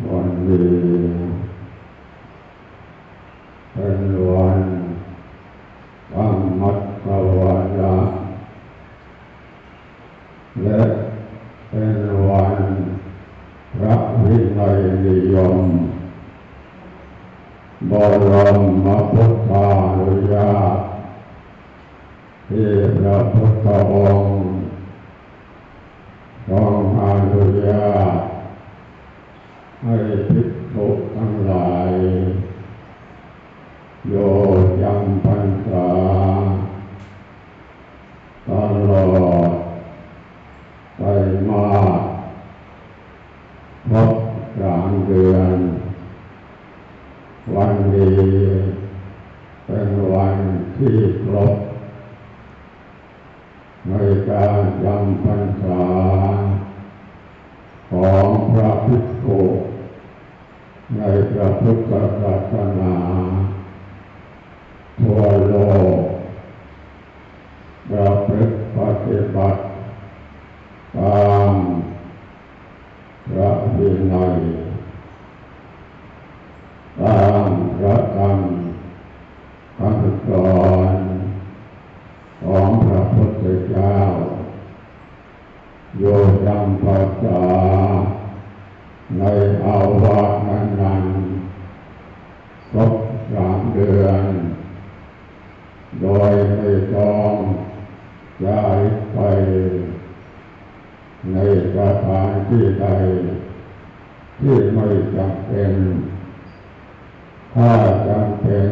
วันนี้เป็นวันธรรมัตถวาระและเป็นวันพระวินัยนิยมบรมพุทธานุญาตที่พระพุทธองค์ทรงอนุญาตให้ภิกษุทั้งหลาย โยจำพรรษาตลอดไปมาครบสามเดือน วั นนี้เป็นวันที่ครบในการยำพรรษา ของพระภิกษุในพระพุทธศาสนาทั่วโลกประพฤติปฏิบัติตามพระวินัยตามพระธรรมคำสอนของพระพุทธเจ้า โยจำภาษาในอาวาสนั้นนั้นครบสามเดือน โดยไม่ต้อง ย้ายไป ในสถานที่ใดที่ไม่จำเป็น ถ้าจำเป็น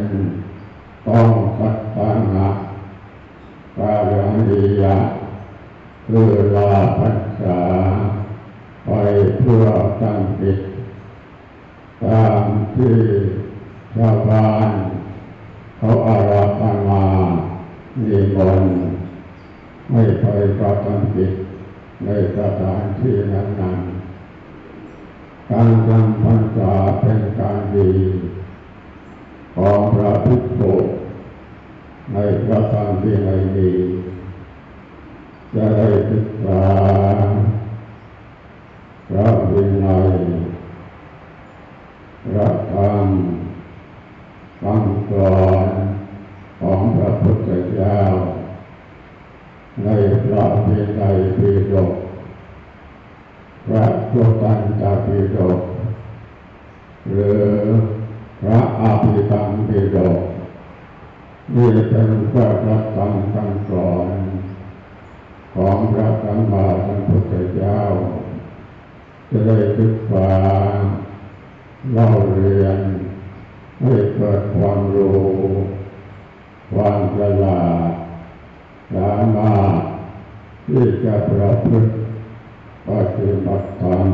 ต้องสัตตานะกาลังดียะคือลาพันษาไปเพื่อตั้งจิตตามที่ชาวบ้านเขาอาราธนานิมนต์ ไม่ไปประจำจิตในสถานที่นั้นๆการจำพรรษาเป็นการดีของพระพุทธในพระธรรมที่ในดีจะได้ศึกษาพระวินัยพระธรรมคำสอนของพระพุทธเจ้า ในพระวินัยปิฎกพระพุทธันตปิฎกหรือพระอภิธรรมปิฎกนี่เป็นพระธรรมคำสอน ของพระสัมมาสัมพุทธเจ้า จะได้ศึกษาเล่าเรียน ให้เกิดความรู้ ความฉลาดสามารถที่จะประพฤติปฏิบัติธรรม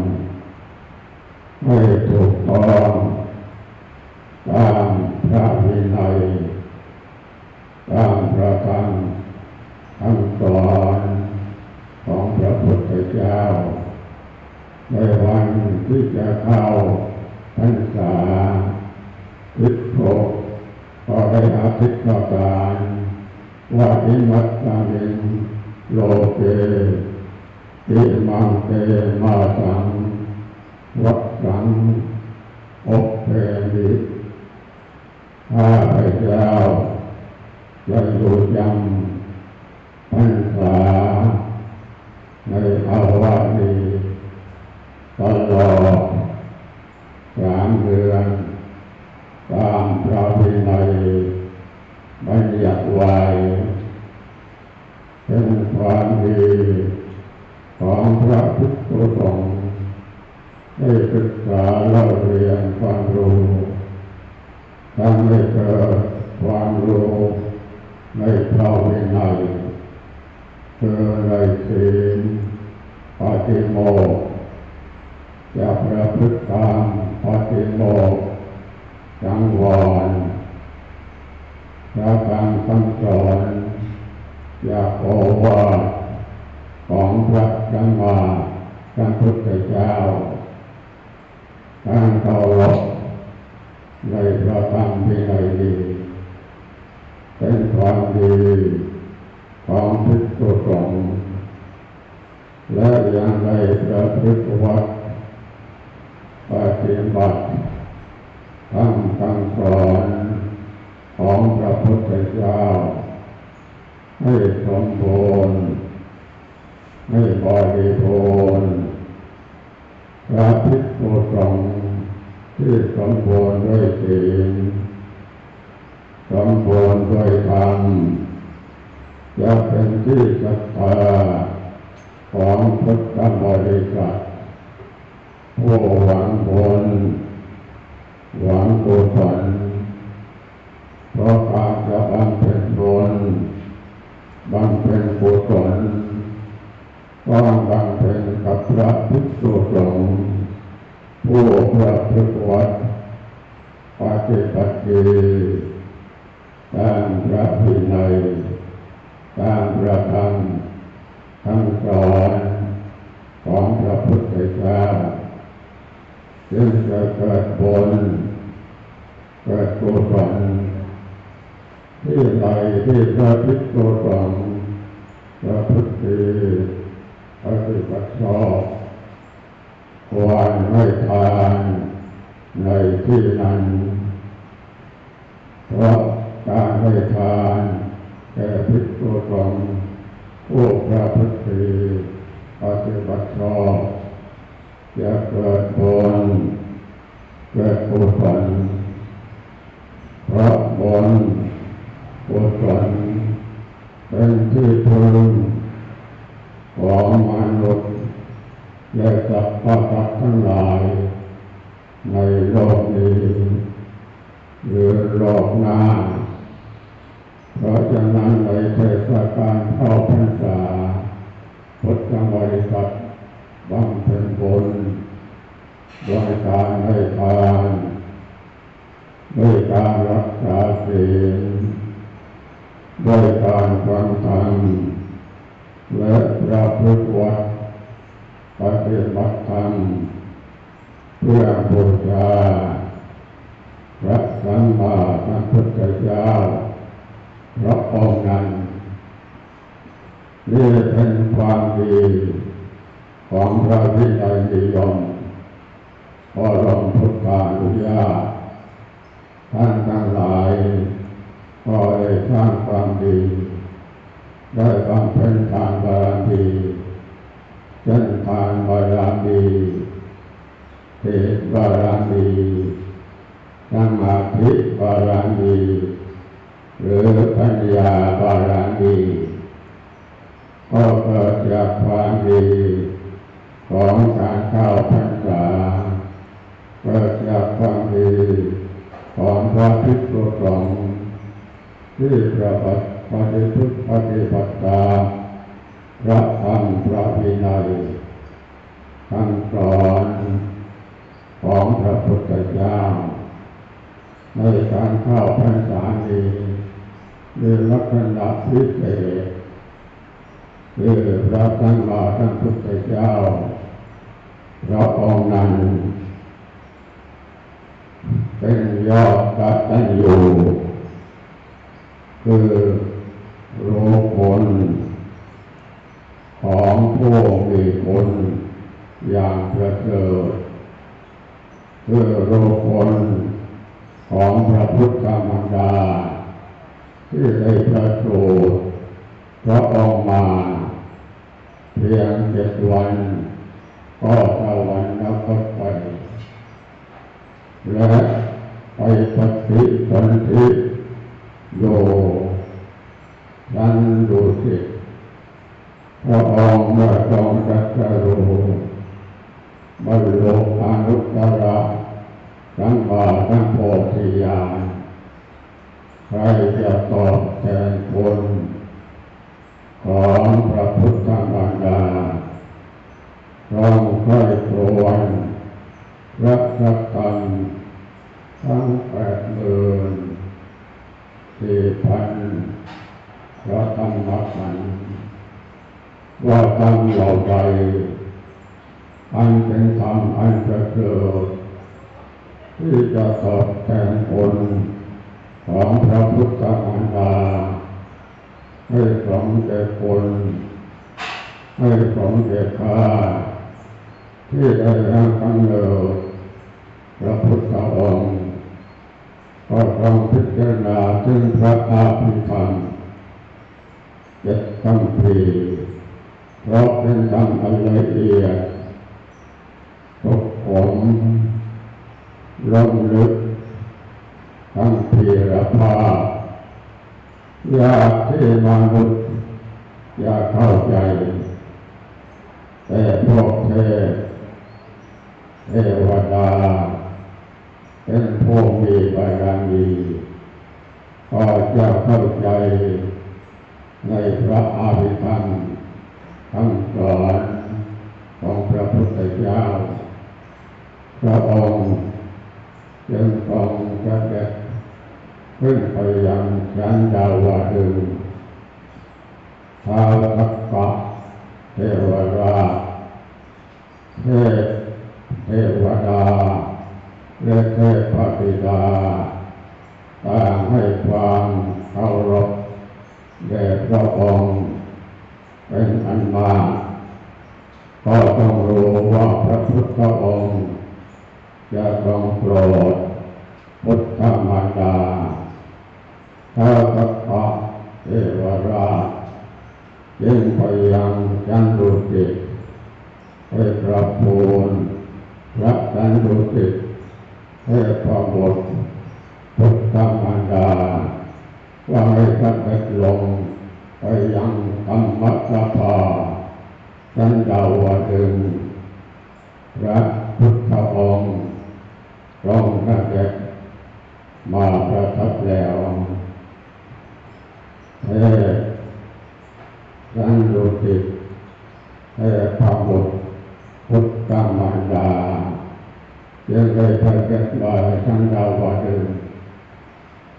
ให้ถูกต้องตามพระวินัย ตามพระธรรมคำสอนของพระพุทธเจ้า ในวันที่จะเข้าพรรษาทิศโกก็ได้อธิษฐานว่าอิมัตตามินโลเกอิมังเตมาสังวัดสังอบเพมิข้าพเจ้า จะอยู่ยำพรรษาในอาวาสนี้ตลอดสามเดือนตามพระวินัยบัญญัติไว้เป็นความดีของพระพุทธสงฆ์ได้ศึกษาเล่าเรียนความรู้ทำให้เกิดความรู้ในพระวินัยคือในศีลปฏิโมกข์จะประพฤติตามปฏิโมกข์สังวรพระคำคำสอนอยากโอวาทของพระสัมมาสัมพุทธเจ้าการเคารพในพระธรรมวินัยดีเป็นความดีของภิกษุสงฆ์ และยังได้ประพฤติวัดปฏิบัติทำคำสอนของพระพุทธเจ้า ให้สมบูรณ์ให้บริบูรณ์พระภิกษุสงฆ์ที่สมบูรณ์ด้วยศีลสมบูรณ์ด้วยธรรมจะเป็นที่ศรัทธา ของพุทธบริษัทผู้หวังบุญหวังกุศลเพราะการจะบำเพ็ญบุญบำเพ็ญกุศลก็บำเพ็ญกับพระภิกษุสงฆ์ผู้ประพฤติวัดปฏิบัติดีตามพระพินัยตามพระธรรม คำสอนของพระพุทธเจ้าจึงจะเกิดผลเกิดกุศลที่ใดที่พระภิกษุสงฆ์พระพุทธปฏิบชอบควรให้ทานในที่นั้นเพราะการให้ทานแก่ภิกษุสงฆ์ ผู้พระพุทธปฏิบัติชอบจะเกิดผลเกิดกุศลพระบุญกุศลเป็นที่พึงของมนุษย์และสัตว์ประทั้งหลาย ในโลกนี้หรือโลกหน้า เพราะฉะนั้นในเทศกาลเข้าพรรษาพุทธบริษัทบำเพ็ญบุญด้วยการให้ทานด้วยการรักษาศีลด้วยการฟังธรรมและประพฤติวัดปฏิบัติธรรมเพื่อบูชาพระสัมมาสัมพุทธเจ้า ระองค์นั้นนี่เป็นความดีของพระวินัยนิยมพอรมพุทธานุญาตท่านทั้งหลายก็ได้สร้างความดี ได้บำเพ็ญทานบารมีเช่นทานบารมีเทศบารมีสมาธิบารมี หรือปัญญาบารมีก็เกิดจากความดีของการเข้าพรรษาเกิดจากความดีของพระภิกษุสงฆ์ที่ประพฤติปฏิบัติปฏิบัติตามพระธรรมพระวินัยคำสอนของพระพุทธเจ้าในการเข้าพรรษานี้ มีลักษณะพิเศษคือพระสัมมาสัมพุทธเจ้า พระองค์นั้น เป็นยอดกัตัญญูคือรู้คนของผู้มีคนอย่างประเสริฐคือรู้คนของพระพุทธมารดา ที่ได้ประสูพระองค์มาเพียงเจ็ดวันก็สวรรคตไป และไปปฏิสนธิโยนั้นดูสิพระองค์เมื่อทรงตรัสรู้บรรลุอนุตตรสัมมาสัมโพธิญาณใครจะตอบแทนคุณของพระพุทธมารดาลองค่อยครวนรักสักกรรมทั้งแปดหมื่นสี่พันพระธรรมขันธ์ว่าธรรมเหล่าใดอันเป็นธรรมอันประเสริฐ ที่จะตอบแทนคนของพระพุทธมารดาให้สมแก่คนให้สมแก่ข้าที่ได้รับกำเนิดพระพุทธองค์ก็ต้องพิจารณาถึงพระอาภิธรรมเจ็ดคำพีร์เพราะเป็นคำอันละเอียดตกผม ลงลึกทั้งพีรภาพยากที่มนุษย์อยากเข้าใจ แต่พวกเทพเทวดา เป็นผู้มีบารมีก็จะเข้าใจในพระอาภิธรรมคำสอนของพระพุทธเจ้าพระองค์ จึงทรงเสด็จขึ้นไปยังชั้นดาวดึงท้าวทักกะเทวราชเทพเทวดาและเทพปิดาต่างให้ความเคารพแด่พระองค์เป็นอันมากก็ต้องรู้ว่าพระพุทธองค์ จะต้องโปรดพุทธมารดาท้าวทักกะเทวราชยิ่งไปยังจันดุสิตให้กราบทูลพระจันดุสิตให้พระบทพุทธมารดาว่าให้เสด็จลงไปยังธรรมสภาจันดาวดึงส์พระพุทธองค์ ทรงเสด็จมาประทับแล้วเทพสันดุสิตเทพระบุตรพุทธมารดายังได้พระเกิดมาชันดาวดึงส์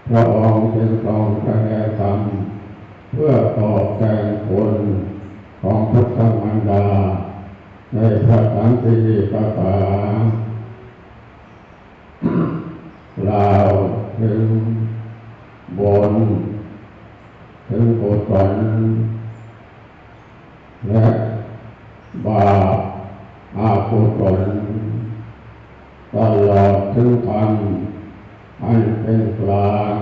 พระองค์จึงทรงแสดงธรรมเพื่อตอบแทนคุณของพุทธมารดาในพระสันติปตา ลาวถึงบน ถึงกุศลและบาปอากุศลตลอดถึงธรรมอันเป็นกลาง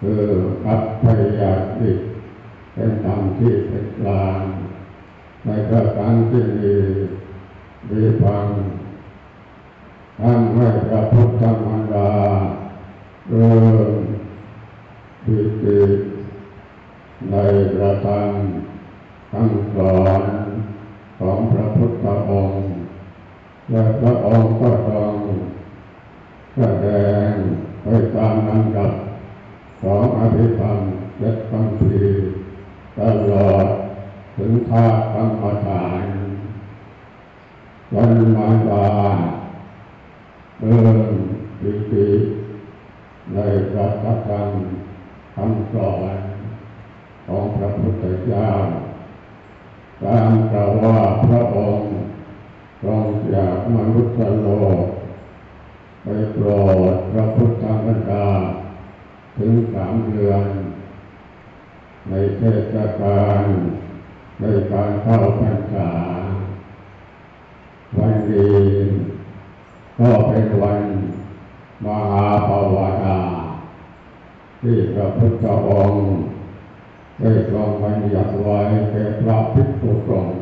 คืออัพพยาธิเป็นธรรมที่เป็นกลางในพระการที่มีดีฟังำให้พระพุทธมารดาเริ่มปิติในประธรรมคำสอนของพระพุทธองค์ และพระองค์ก็ทรงแสดงไปตามลำดับของอภิธรรมเจ็ดคำพีร์ตลอดถึงท่ากรรมฐานวันมาดาเริ่มปิติในพระธรรมคำสอนของพระพุทธเจ้า ตามกล่าวว่าพระองค์ทรงจากมนุษย์โลก ไปโปรดพระพุทธมารดาถึงสามเดือน ในเทศกาลในการ เข้าพรรษา วันดีก็เป็นวันมหาภาวนาที่พระพุทธองค์ได้ทรงบัญญัติไว้แก่พระภิกษุสงฆ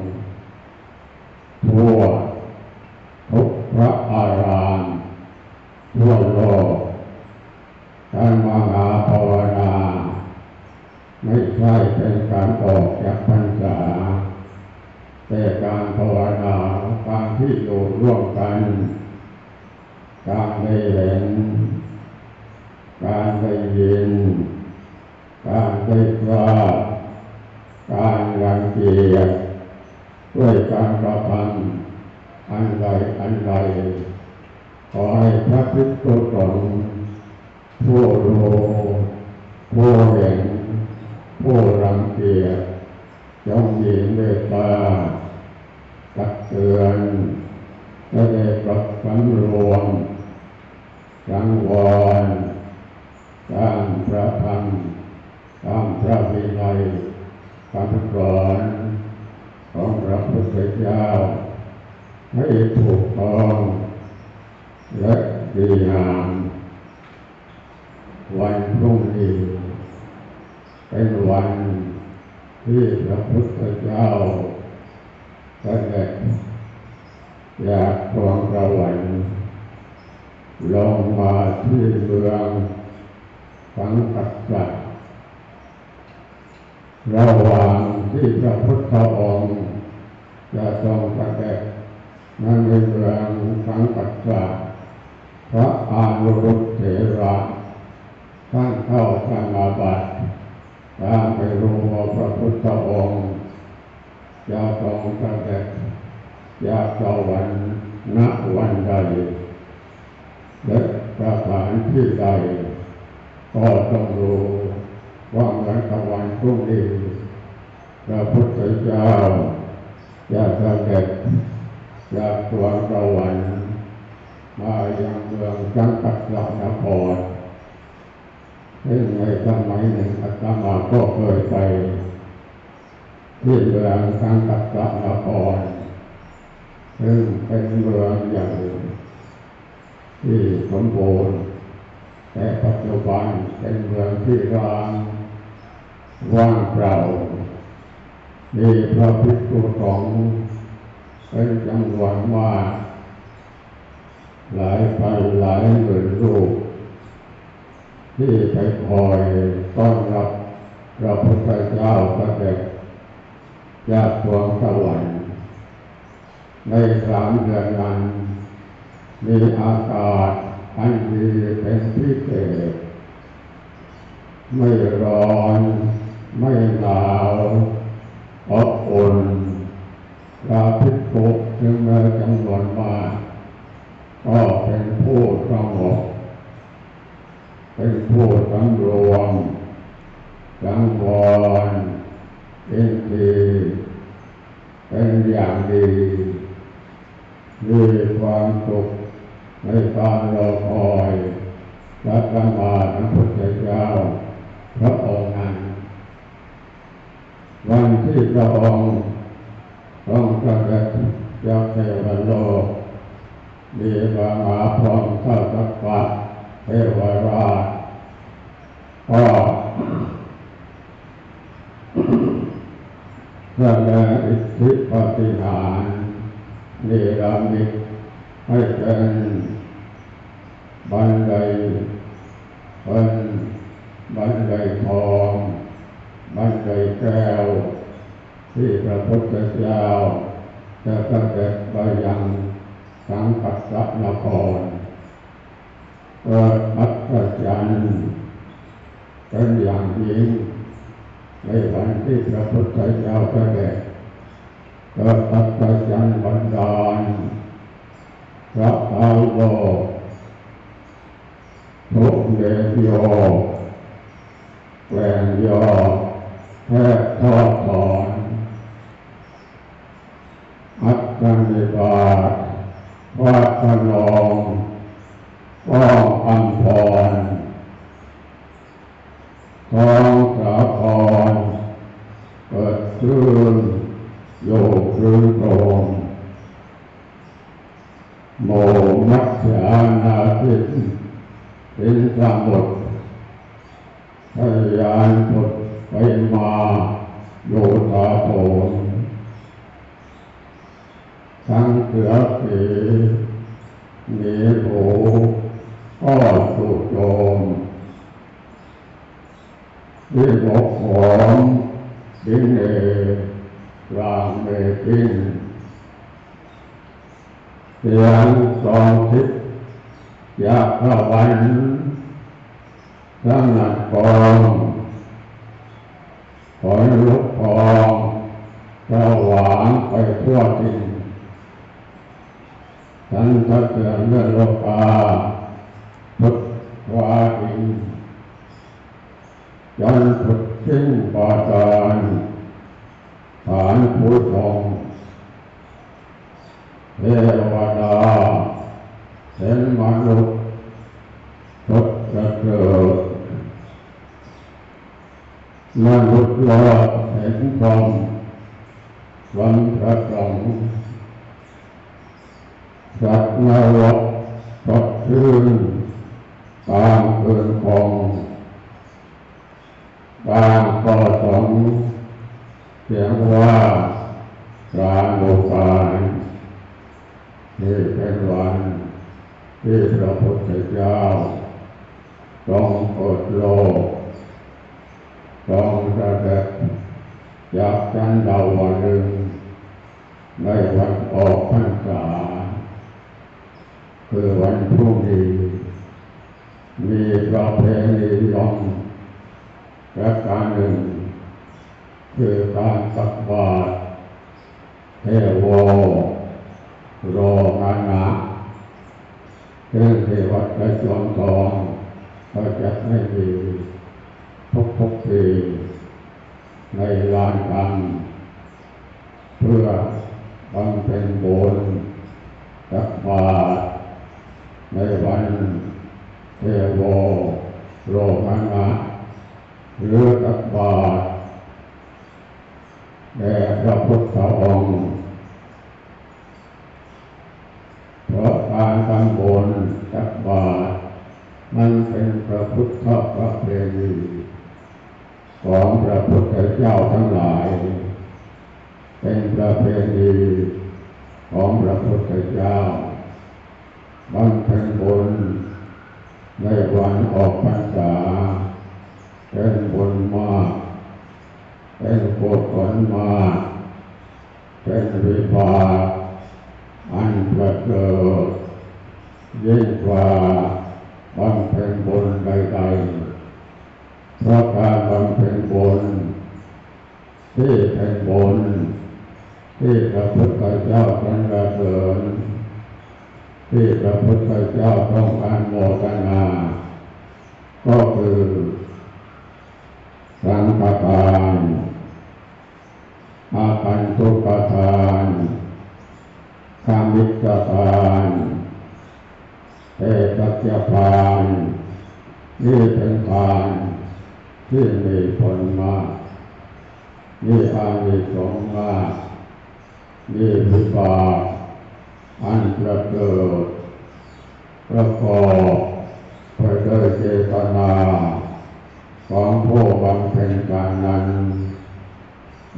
การที่อยู่ร่วมกัน การได้เห็น การได้ยิน การได้ทราบการรังเกียจด้วยการกระทำอันใดอันใดขอให้พระพุทธสงฆ์ผู้รู้ผู้เห็นผู้รังเกียจจงมีเมตตาตักเตือนและได้ปรับสำรวมสังวรตามพระธรรมตามพระวินัยคำสอนของพระพุทธเจ้าให้ถูกต้องและดีงามวันพรุ่งนี้เป็นวันที่พระพุทธเจ้าเสด็จจากดวงสวรรค์ลงมาที่เมืองสังกัสสะระหว่าง ที่พระพุทธองค์จะทรงเสด็จในเมืองสังกัสสะพระอานุรุตเถระท่านเข้าสมาบัติตามไปรู้ว่าพระพุทธองค์จะทรงเสด็จจากสวรรค์ณวันใดและสถานที่ใดก็ต้องรู้ว่าเหมือนกับวันพรุ่งนี้ พระพุทธเจ้าจะเสด็จจากสวงสวรรค์มายังเมืองจังกัดสนครซึ่งในสมัยหนึ่งอาตมาก็เคยไป ที่เมืองจังกัดสนครซึ่งเป็นเมืองใหญ่ที่สมบูรณ์แต่ปัจจุบันเป็นเมืองที่ร้างว่างเปล่า มีพระภิกษุสงฆ์เป็นจำนวนมาหลายพันหลายหมื่นรูป ที่ไปคอยต้อนรับพระพุทธเจ้าพระเด็จจากดวงสวรรค์ในสามเดือนนั้นมีอากาศอันดีเป็นพิเศษไม่ร้อน ไม่หนาว อบอุ่นพระภิกษุจึงมีจำนวนมากก็เป็นผู้สงบเป็นผู้สำรวมสังวรเอ็นดีเป็นอย่างดีมีความสุขในการรอคอยรัตมาพระพุทธเจ้าพระองค์นั้น วันที่พระองค์ต้องเสด็จจากเทวโลกมีพระมหาพรหมเท้าสักปัดเทวราชก็แสดงอิทธิปฏิหารนิรามิตให้เป็นบันไดเป็นบันไดทอง บันไดแก้วที่พระพุทธเจ้าจะเสด็จไปยังสังกัสสนครเกิดอัศจรรย์เป็นอย่างยิ่งในวันที่พระพุทธเจ้าเสด็จเกิดอัศจรรย์บันดาลพระเท้าโลกทุกเดชโยแกลงยอ พื่อทอดถอนอัตตนิบาตวาสนองป้องอัมพรทองสาครเกิดขึ้นโยกขึ้นตรงโมมัจฉานาทิตเป็นสมุทรพยานผุดไปมาโยธาโผนทั้งเสือสีหนีโผก็สุโจม ดิบกหอมดินเอรางเมพินเสียงสองทิศยาพระวันสงัดกองขอยลุกพองสวางไปทั่วทินสันทะเสือเมื่อโลกาพุทธวาอิน ยันพุทธิงปาตานฐานผู้ทรงเทวดาเห็นมนุษย์ทุกจะเกิดมนุษย์รอดเห็นพรหมวันพระสงฆ์สัตว์นรกตกใจชื่นบางเกินคง บางก็สงเสียงว่าสาโลกานี่เป็นวันที่พระพุทธเจ้าต้องเปิดโลกต้องเสด็จจากจันดาวดึงในวันออกพรรษาคือวันพรุ่งนี้มีประเพณียอง ระการหนึ่ง คือการตักบาตรเทวโรมานนะซึ่งที่วัดพระจอมทองก็จะให้มีทุกทุกๆปีในลานกลางเพื่อบำเพ็ญบุญตักบาตรในวันเทวโรมานนะ หรือตักบาตรแด่พระพุทธองค์เพราะการทำบุญตักบาตรมันเป็นพระพุทธประเพณีของพระพุทธเจ้าทั้งหลาย เป็นประเพณีของพระพุทธเจ้าบำเพ็ญบุญในวันออกพรรษา เป็นบุญมาเป็นกุศลมาเป็นวิบากอันประเสริฐยิ่งกว่าบำเพ็ญบุญใดๆเพราะการบำเพ็ญบุญที่เป็นบุญที่พระพุทธเจ้าสรรเสริญที่พระพุทธเจ้าต้องการโมทนา ก็คือ สังฆทานอาคันตุปทานกามิจทานเอตัจทานนี่เป็นทานที่มีผลมากนี่อานิสงส์มากนี่วิบากอันประเสริฐประกอบไปด้วยเจตนา ของผู้บำเพ็ญการนั้น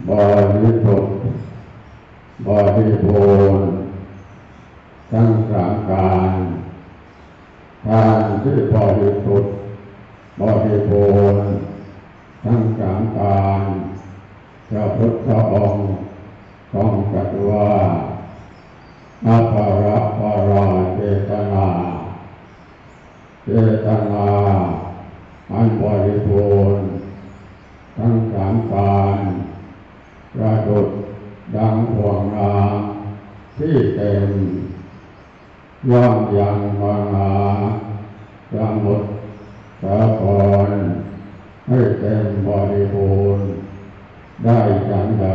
บริสุทธิ์บริบูรณ์ทั้งสามการการที่บริสุทธิ์บริบูรณ์ทั้งสามการพระพุทธองค์ต้องตรัสว่าอาภาระปาราเจตนาเจตนา อันบริบูรณ์ทั้งสามการประดุดดังห่วงนาที่เต็มย่อมยังมาหาสมุดสาครให้เต็มบริบูรณ์ได้อย่างใด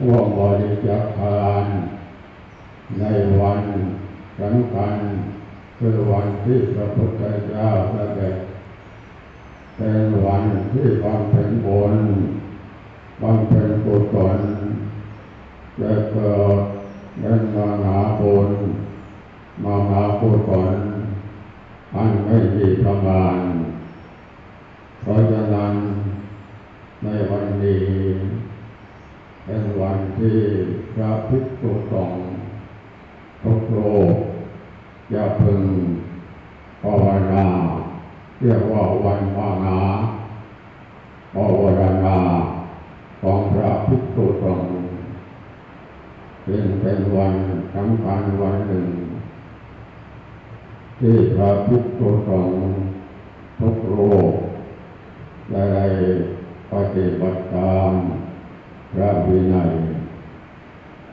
พวกบริจาคทานในวันสำคัญ คือวันที่พระพุทธเจ้าเสด็จเป็นวันที่บำเพ็ญบุญบำเพ็ญกุศลจะเกิดเป็นมหาบุญมหากุศลอันไม่มีประมาณเพราะฉะนั้นในวันนี้เป็นวันที่พระภิกษุสงฆ์ทุกโลก อย่าพึงภาวนาเรียกว่าวันมหาภาวนาของพระภิกษุสงฆ์จึงเป็นวันสำคัญวันหนึ่ง ที่พระภิกษุสงฆ์ทุกโลกได้ปฏิบัติตามพระวินัย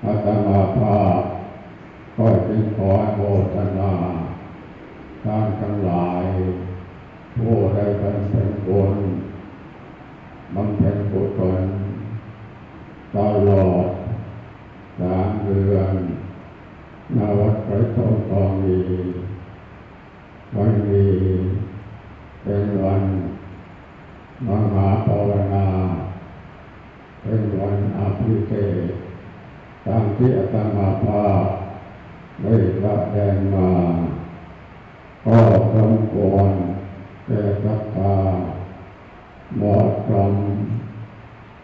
อาตมาภาพ ก็จึงขอโมทนาท่านทั้งหลายผู้ได้บำเพ็ญบุญบำเพ็ญกุศลตลอดสามเดือนนวัดพระทองทองมีวันนี้เป็นวันมหาภาวนาเป็นวันอภิเษกตามที่อาตมาภาพ ได้ละแดงมาก็สมควรแก่ศรัทธาหมดกรรม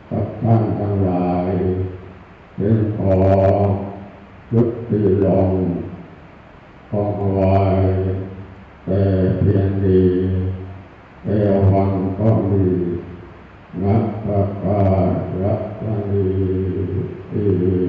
กับท่านทั้งหลายจึงขอยุตีลองขอไว้แต่เพียงดีเอวังก็มีนักประกาศรักนีที่